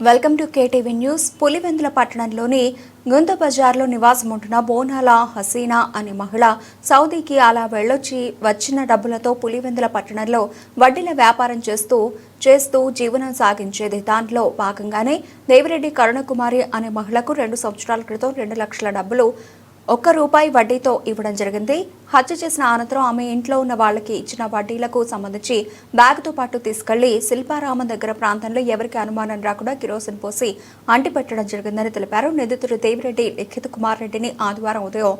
Welcome to KTV news. Pulivendula పట్టణంలోని గుంత బజార్లో నివాసం ఉంటున్న బోనాల హసీనా అనే మహిళ సౌదీకి అలా వెళ్ళొచ్చి వచ్చిన డబ్బులతో పులివెందుల పట్టణంలో వడ్డీల వ్యాపారం చేస్తూ చేస్తూ జీవనం సాగించేది. దాంట్లో భాగంగానే దేవిరెడ్డి కరుణకుమారి అనే మహిళకు రెండు సంవత్సరాల క్రితం రెండు లక్షల డబ్బులు ఒక్క రూపాయి వడ్డీతో ఇవ్వడం జరిగింది. హత్య చేసిన అనంతరం ఆమె ఇంట్లో ఉన్న వాళ్ళకి ఇచ్చిన వడ్డీలకు సంబంధించి బ్యాగ్తో పాటు తీసుకెళ్ళి శిల్పారామం దగ్గర ప్రాంతంలో ఎవరికి అనుమానం రాకుండా కిరోసిన్ పోసి అంటిపెట్టడం జరిగిందని తెలిపారు. నిందితుడు దేవిరెడ్డి లిఖిత్ కుమార్ రెడ్డిని ఆదివారం ఉదయం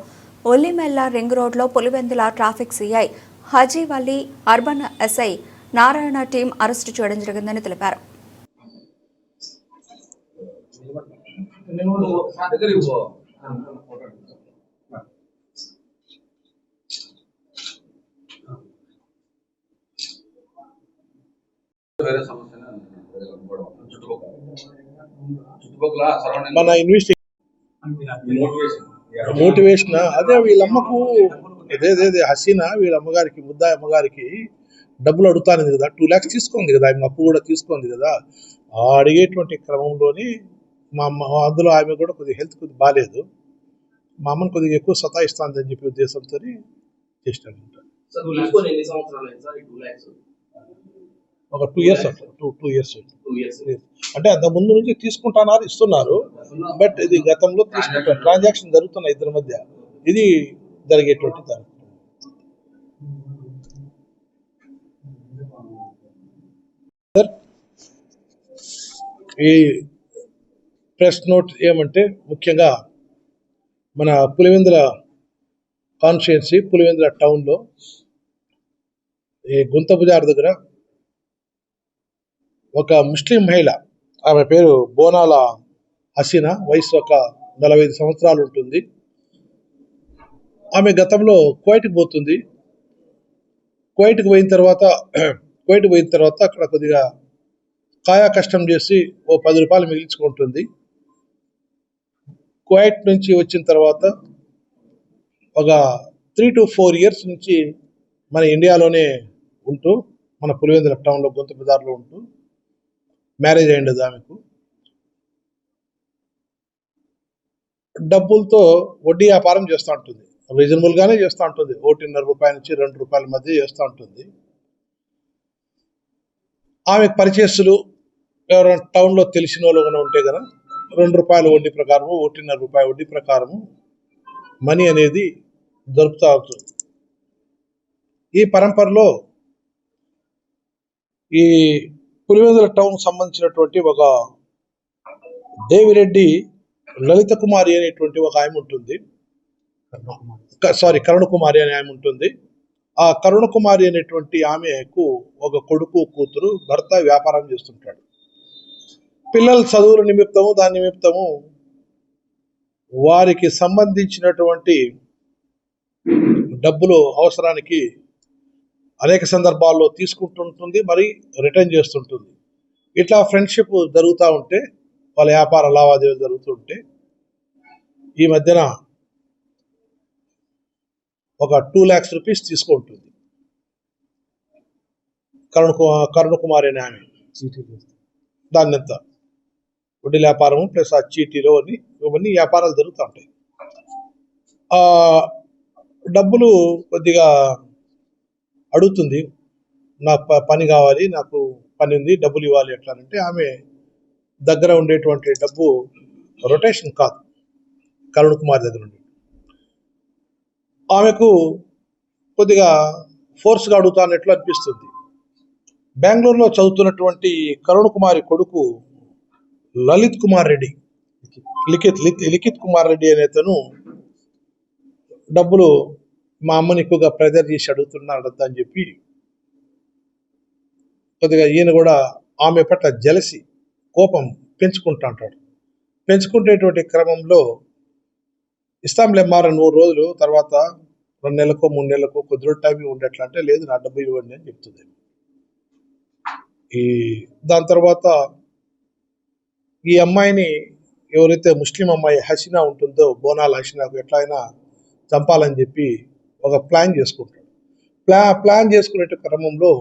ఒల్లిమెల్ల రింగ్ రోడ్లో Pulivendula traffic CI Hajivalli urban SI Narayana team arrest చేయడం జరిగిందని తెలిపారు నువ్వు నా దగ్గర ఇవ్వు వేరే సమస్య చుట్టుపక్కల చుట్టుపక్కల సరౌండింగ్ మన ఇన్వెస్టిగేషన్ మోటివేషన్ అదే వీళ్ళమ్మకు ఇదే హసీనా వీళ్ళ అమ్మగారికి ముద్దాయి అమ్మగారికి డబ్బులు అడుగుతాను కదా. టూ ల్యాక్స్ తీసుకుంది కదా. ఆమె అప్పు కూడా తీసుకుంది కదా. ఆ అడిగేటువంటి క్రమంలోని మా అమ్మ అందులో ఆమె కూడా కొద్దిగా హెల్త్ కొద్దిగా బాగాలేదు మా అమ్మని కొద్దిగా ఎక్కువ సతాయిస్తుంది అని చెప్పి ఉద్దేశంతో చేసినాను ఒక two years two two years అంటే అంత ముందు నుంచి తీసుకుంటున్నారు ఇస్తున్నారు. బట్ ఇది గతంలో తీసుకుంటారు ట్రాన్సాక్షన్ జరుగుతున్నాయి ఇద్దరి మధ్య. ఇది జరిగేటువంటి దాని సార్ ఈ ప్రెస్ నోట్ ఏమంటే ముఖ్యంగా మన పులివెందుల కాన్స్టిట్యున్సీ పులివెందుల టౌన్లో ఈ గుంత బజార్ దగ్గర ఒక ముస్లిం మహిళ ఆమె పేరు బోనాల హసీనా వయసు ఒక నలభై ఐదు సంవత్సరాలు ఉంటుంది. ఆమె గతంలో కువైట్కి పోతుంది. కువైట్కి పోయిన తర్వాత కువైట్కి పోయిన తర్వాత అక్కడ కొద్దిగా కాయా కష్టం చేసి ఓ పది రూపాయలు మిగిల్చుకుంటుంది. కువైట్ నుంచి వచ్చిన తర్వాత ఒక త్రీ టు ఫోర్ ఇయర్స్ నుంచి మన ఇండియాలోనే ఉంటూ మన పులివెందుల టౌన్లో గొంతు బజార్లో ఉంటూ మ్యారేజ్ అయ్యింది ఆమెకు. డబ్బులతో వడ్డీ వ్యాపారం చేస్తూ ఉంటుంది. రీజనబుల్గానే చేస్తూ ఉంటుంది. ఒకటిన్నర రూపాయల నుంచి రెండు రూపాయల మధ్య చేస్తూ ఉంటుంది. ఆమె పరిచయస్తులు ఎవరైనా టౌన్లో తెలిసిన వాళ్ళు ఉంటే కదా రెండు రూపాయల వడ్డీ ప్రకారము ఒకటిన్నర రూపాయల వడ్డీ ప్రకారము మనీ అనేది దొరుకుతూ ఉంటుంది. ఈ పరంపరలో ఈ పులివెందుల టౌన్ సంబంధించినటువంటి ఒక దేవిరెడ్డి లలిత కుమారి అనేటువంటి ఒక ఆమె ఉంటుంది. సారీ కరుణ కుమారి అనే ఆమె ఉంటుంది. ఆ కరుణ కుమారి అనేటువంటి ఆమెకు ఒక కొడుకు కూతురు భర్త వ్యాపారం చేస్తుంటాడు. పిల్లల చదువుల నిమిత్తము దాని నిమిత్తము వారికి సంబంధించినటువంటి డబ్బులు అవసరానికి అనేక సందర్భాల్లో తీసుకుంటుంటుంది మరి రిటర్న్ చేస్తుంటుంది. ఇట్లా ఫ్రెండ్షిప్ జరుగుతూ ఉంటే వాళ్ళ వ్యాపార లావాదేవీలు జరుగుతుంటే ఈ మధ్యన ఒక టూ ల్యాక్స్ రూపీస్ తీసుకుంటుంది. కరుణ కరుణ కుమారి అనే ఆమె. దాన్ని ఎంత వడ్డీ వ్యాపారము ప్లస్ ఆ చీటీలో అని ఇవన్నీ వ్యాపారాలు జరుగుతూ ఉంటాయి. డబ్బులు కొద్దిగా అడుగుతుంది నాకు ప- పని కావాలి నాకు పని ఉంది డబ్బులు ఇవ్వాలి ఎట్లా అంటే ఆమె దగ్గర ఉండేటువంటి డబ్బు రొటేషన్ కాదు. కరుణ్ కుమార్ దగ్గర నుండి ఆమెకు కొద్దిగా ఫోర్స్గా అడుగుతానట్లు అనిపిస్తుంది. బెంగళూరులో చదువుతున్నటువంటి కరుణ్ కుమారి కొడుకు లలిత్ కుమార్ రెడ్డి లిఖిత్ లిఖిత్ లిఖిత్ కుమార్ రెడ్డి అనే అతను డబ్బులు మా అమ్మని ఎక్కువగా ప్రెజర్ చేసి అడుగుతున్నాడు అని చెప్పి కొద్దిగా ఈయన కూడా ఆమె పట్ల జలసి కోపం పెంచుకుంటా అంటాడు. పెంచుకునేటువంటి క్రమంలో ఇస్తాంలే మార నూరు రోజులు తర్వాత రెండు నెలలకు మూడు నెలలకు కొద్ది రోజు టైం ఉండేట్లా అంటే లేదు నా డబ్బు ఇవ్వండి అని చెప్తుంది. ఈ దాని తర్వాత ఈ అమ్మాయిని ఎవరైతే ముస్లిం అమ్మాయి హసీనా ఉంటుందో బోనాల హసీనాకు ఎట్లయినా చంపాలని చెప్పి ఒక ప్లాన్ చేసుకుంటాడు. ప్లా ప్లాన్ చేసుకునే క్రమంలో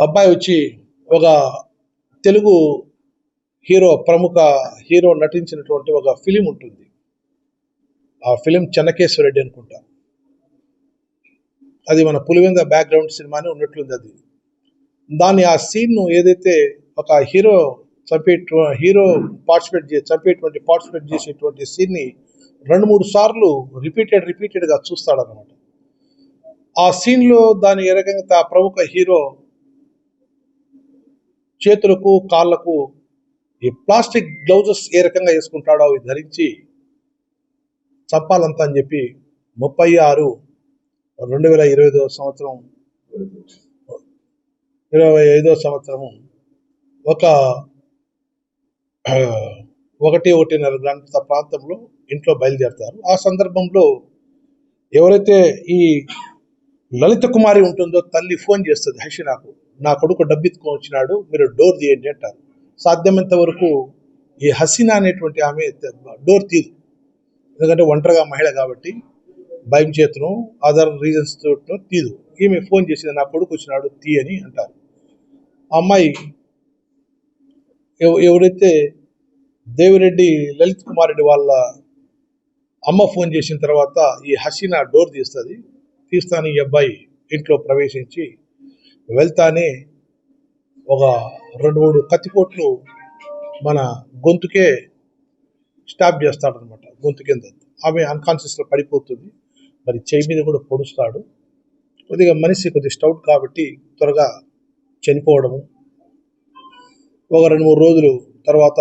అబ్బాయి వచ్చి ఒక తెలుగు హీరో ప్రముఖ హీరో నటించినటువంటి ఒక ఫిలిం ఉంటుంది. ఆ ఫిలిం చెన్నకేశ్వరరెడ్డి అనుకుంటా. అది మన పులివెంద బ్యాక్గ్రౌండ్ సినిమానే ఉన్నట్లుంది అది. దాన్ని ఆ సీన్ను ఏదైతే ఒక హీరో చంపే హీరో పార్టిసిపేట్ చే చంపేటువంటి పార్టిసిపేట్ చేసేటువంటి సీన్ని రెండు మూడు సార్లు రిపీటెడ్ రిపీటెడ్గా చూస్తాడనమాట ఆ సీన్లో దాని ఏ రకంగా ఆ ప్రముఖ హీరో చేతులకు కాళ్ళకు ఈ ప్లాస్టిక్ గ్లౌజెస్ ఏ రకంగా వేసుకుంటాడో అవి ధరించి చంపాలంతా అని చెప్పి ముప్పై ఆరు రెండు వేల ఇరవై ఐదో సంవత్సరం ఇరవై ఐదో సంవత్సరము ఒక ఒకటి ఒకటిన్నర గంటల ప్రాంతంలో ఇంట్లో బయలుదేరతారు. ఆ సందర్భంలో ఎవరైతే ఈ లలిత కుమారి ఉంటుందో తల్లి ఫోన్ చేస్తుంది హషినాకు నా కొడుకు డబ్బెత్తుకొని వచ్చినాడు మీరు డోర్ తీయండి అంటారు. సాధ్యమైనంత వరకు ఈ హసీనా అనేటువంటి ఆమె డోర్ తీదు. ఎందుకంటే ఒంటరిగా మహిళ కాబట్టి భయం చేతను అదర్ రీజన్స్ తోటను తీదు. ఈమె ఫోన్ చేసింది నా కొడుకు వచ్చినాడు తీ అని అంటారు. ఆ అమ్మాయి ఎవరైతే దేవిరెడ్డి లలిత్ కుమార్ రెడ్డి వాళ్ళ అమ్మ ఫోన్ చేసిన తర్వాత ఈ హసీనా డోర్ తీస్తుంది. తీస్తాను ఈ అబ్బాయి ఇంట్లో ప్రవేశించి వెళ్తానే ఒక రెండు మూడు కత్తిపోట్లు మన గొంతుకే స్టాప్ చేస్తాడనమాట గొంతు కింద ఆమె అన్కాన్షియస్లో పడిపోతుంది. మరి చెయ్యి మీద కూడా పొడుస్తాడు. కొద్దిగా మనిషి కొద్దిగా స్టౌట్ కాబట్టి త్వరగా చనిపోవడము. ఒక రెండు మూడు రోజులు తర్వాత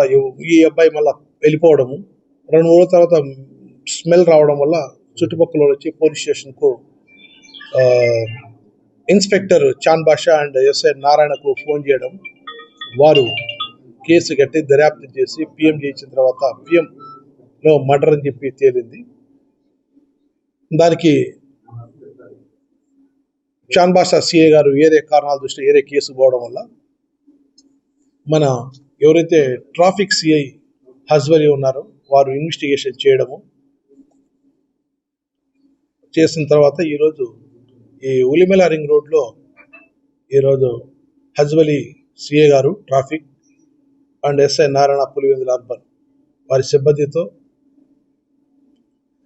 ఈ అబ్బాయి మళ్ళీ వెళ్ళిపోవడము. రెండు రోజుల తర్వాత స్మెల్ రావడం వల్ల చుట్టుపక్కల వచ్చి పోలీస్ స్టేషన్కు inspector Chan Basha and SI నారాయణకు ఫోన్ చేయడం. వారు కేసు కట్టి దర్యాప్తు చేసి పిఎం చేసిన తర్వాత పిఎంలో మర్డర్ అని చెప్పి తేలింది. దానికి చాన్ బాషా సిఏ గారు వేరే కారణాల దృష్టి వేరే కేసు పోవడం వల్ల మన ఎవరైతే ట్రాఫిక్ సిఐ హజ్వరి ఉన్నారో వారు ఇన్వెస్టిగేషన్ చేయడము చేసిన తర్వాత ఈరోజు ఈ ఉలిమెల రింగ్ రోడ్లో ఈరోజు హజ్వలి సిఏ గారు traffic and SI Narayana Pulivendula urban వారి సిబ్బందితో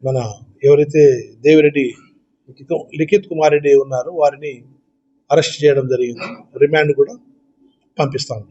మన ఎవరైతే దేవిరెడ్డి లిఖిత్ కుమార్ రెడ్డి ఉన్నారో వారిని అరెస్ట్ చేయడం జరిగింది. రిమాండ్ కూడా పంపిస్తాము.